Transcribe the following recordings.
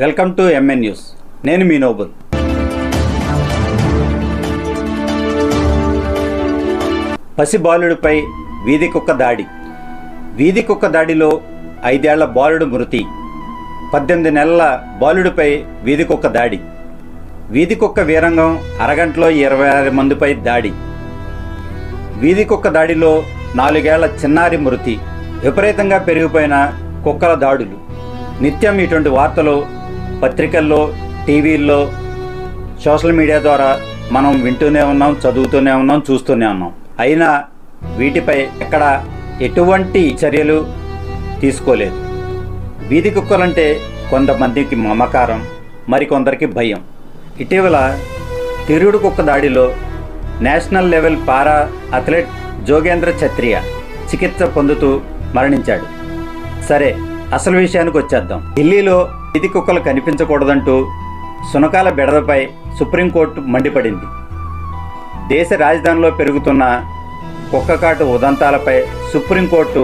Welcome to MN news. నేను మీ Nobel. పసి బాలుడిపై వీధి కుక్క దాడి. వీధి కుక్క దాడిలో ఐదేళ్ళ బాలుడు మృతి. పద్దెనిమిది నెలల బాలుడిపై వీధి కుక్క దాడి. వీధి కుక్క వీరంగం అరగంటలో ఇరవై ఆరు మందిపై దాడి. వీధి కుక్క దాడిలో నాలుగేళ్ళ చిన్నారి మృతి. విపరీతంగా పెరిగిపోయిన కుక్కల దాడులు. నిత్యం ఇటువంటి వార్తలు పత్రికల్లో టీవీల్లో సోషల్ మీడియా ద్వారా మనం వింటూనే ఉన్నాం చదువుతూనే ఉన్నాం చూస్తూనే ఉన్నాం. అయినా వీటిపై ఎక్కడ ఎటువంటి చర్యలు తీసుకోలేదు. వీధి కుక్కలంటే కొంతమందికి మమకారం మరికొందరికి భయం. ఇటీవల తిరుడు కుక్క దాడిలో national level para athlete Jogendra Chhatria చికిత్స పొందుతూ మరణించాడు. సరే అసలు విషయానికి వచ్చేద్దాం. ఢిల్లీలో ఇది కుక్కలు కనిపించకూడదంటూ సునకాల బెడదపై సుప్రీంకోర్టు మండిపడింది. దేశ రాజధానిలో పెరుగుతున్న కుక్కకాటు ఉదంతాలపై సుప్రీంకోర్టు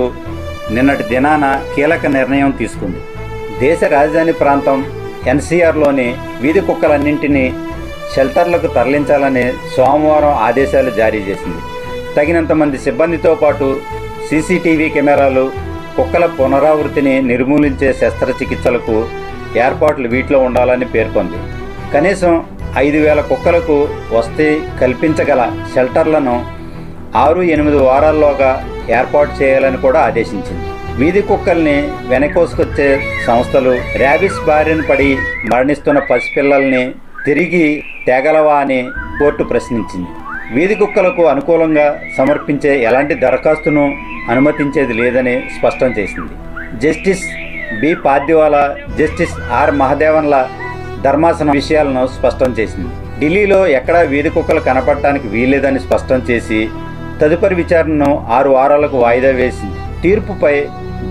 నిన్నటి దినాన కీలక నిర్ణయం తీసుకుంది. దేశ రాజధాని ప్రాంతం ఎన్సీఆర్లోని వీధి కుక్కలన్నింటినీ షెల్టర్లకు తరలించాలని సోమవారం ఆదేశాలు జారీ చేసింది. తగినంత మంది సిబ్బందితో పాటు సీసీటీవీ కెమెరాలు కుక్కల పునరావృతిని నిర్మూలించే శస్త్రచికిత్సలకు ఏర్పాట్లు వీటిలో ఉండాలని పేర్కొంది. కనీసం ఐదు వేల కుక్కలకు వస్తే కల్పించగల షెల్టర్లను ఆరు ఎనిమిది వారాల్లోగా ఏర్పాటు చేయాలని కూడా ఆదేశించింది. వీధి కుక్కల్ని వెనకోసుకొచ్చే సంస్థలు ర్యాబిస్ బారిన పడి మరణిస్తున్న పసిపిల్లల్ని తిరిగి తేగలవా అని కోర్టు ప్రశ్నించింది. వీధి కుక్కలకు అనుకూలంగా సమర్పించే ఎలాంటి దరఖాస్తును అనుమతించేది లేదని స్పష్టం చేసింది. Justice B Pardiwala justice R మహదేవన్ల ధర్మాసనం విషయాలను స్పష్టం చేసింది. ఢిల్లీలో ఎక్కడా వీధి కుక్కలు కనపడటానికి వీల్లేదని స్పష్టం చేసి తదుపరి విచారణను ఆరు వారాలకు వాయిదా వేసింది తీర్పుపై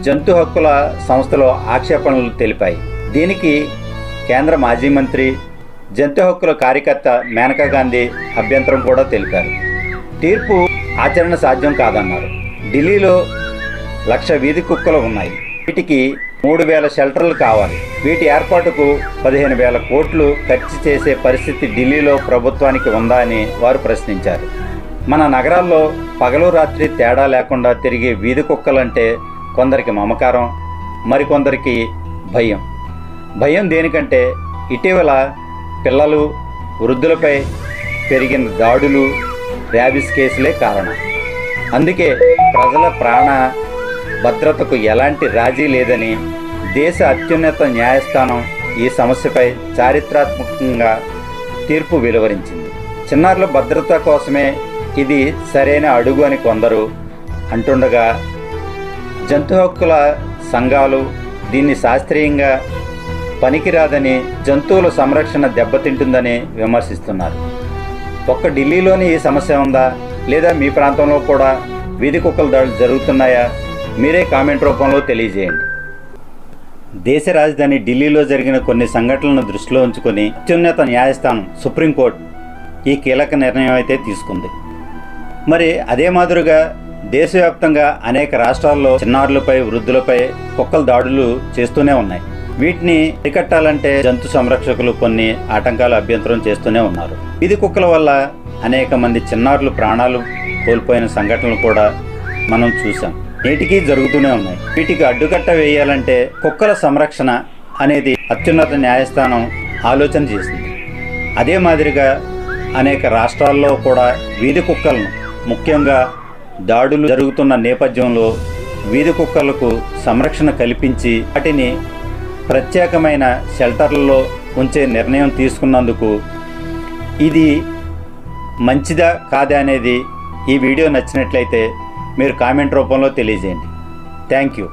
జంతు హక్కుల సంస్థలో ఆక్షేపణలు తెలిపాయి. దీనికి కేంద్ర మాజీ మంత్రి జంతు హక్కుల కార్యకర్త మేనకా గాంధీ అభ్యంతరం కూడా తెలిపారు. తీర్పు ఆచరణ సాధ్యం కాదన్నారు. ఢిల్లీలో లక్ష వీధి కుక్కలు ఉన్నాయి. వీటికి మూడు వేల షెల్టర్లు కావాలి. వీటి ఏర్పాటుకు పదిహేను వేల కోట్లు ఖర్చు చేసే పరిస్థితి ఢిల్లీలో ప్రభుత్వానికి ఉందా అని వారు ప్రశ్నించారు. మన నగరాల్లో పగలు రాత్రి తేడా లేకుండా తిరిగే వీధి కుక్కలంటే కొందరికి మమకారం మరికొందరికి భయం. భయం దేనికంటే ఇటీవల పిల్లలు వృద్ధులపై పెరిగిన దాడులు ర్యాబిస్ కేసులే కారణం. అందుకే ప్రజల ప్రాణ భద్రతకు ఎలాంటి రాజీ లేదని దేశ అత్యున్నత న్యాయస్థానం ఈ సమస్యపై చారిత్రాత్మకంగా తీర్పు వెలువరించింది. చిన్నారుల భద్రత కోసమే ఇది సరైన అడుగు అని కొందరు అంటుండగా జంతు హక్కుల సంఘాలు దీన్ని శాస్త్రీయంగా పనికిరాదని జంతువుల సంరక్షణ దెబ్బతింటుందని విమర్శిస్తున్నారు. ఒక్క ఢిల్లీలోని ఈ సమస్య ఉందా? లేదా మీ ప్రాంతంలో కూడా వీధి కుక్కల దాడులు జరుగుతున్నాయా? మీరే కామెంట్ రూపంలో తెలియజేయండి. దేశ రాజధాని ఢిల్లీలో జరిగిన కొన్ని సంఘటనలను దృష్టిలో ఉంచుకొని అత్యున్నత న్యాయస్థానం సుప్రీంకోర్టు ఈ కీలక నిర్ణయం అయితే తీసుకుంది. మరి అదే మాదిరిగా దేశవ్యాప్తంగా అనేక రాష్ట్రాల్లో చిన్నారులపై వృద్ధులపై కుక్కల దాడులు చేస్తూనే ఉన్నాయి. వీటిని అరికట్టాలంటే జంతు సంరక్షకులు కొన్ని ఆటంకాలు అభ్యంతరం చేస్తూనే ఉన్నారు. ఇది కుక్కల వల్ల అనేక మంది చిన్నారులు ప్రాణాలు కోల్పోయిన సంఘటనలు కూడా మనం చూసాం నేటికీ జరుగుతూనే ఉన్నాయి. వీటికి అడ్డుకట్ట వేయాలంటే కుక్కల సంరక్షణ అనేది అత్యున్నత న్యాయస్థానం ఆలోచన చేసింది. అదే మాదిరిగా అనేక రాష్ట్రాల్లో కూడా వీధి కుక్కలను ముఖ్యంగా దాడులు జరుగుతున్న నేపథ్యంలో వీధి కుక్కలకు సంరక్షణ కల్పించి వాటిని ప్రత్యేకమైన షెల్టర్లలో ఉంచే నిర్ణయం తీసుకున్నందుకు ఇది మంచిదా కాదా అనేది ఈ వీడియో నచ్చినట్లయితే మీరు కామెంట్ రూపంలో తెలియజేయండి. Thank you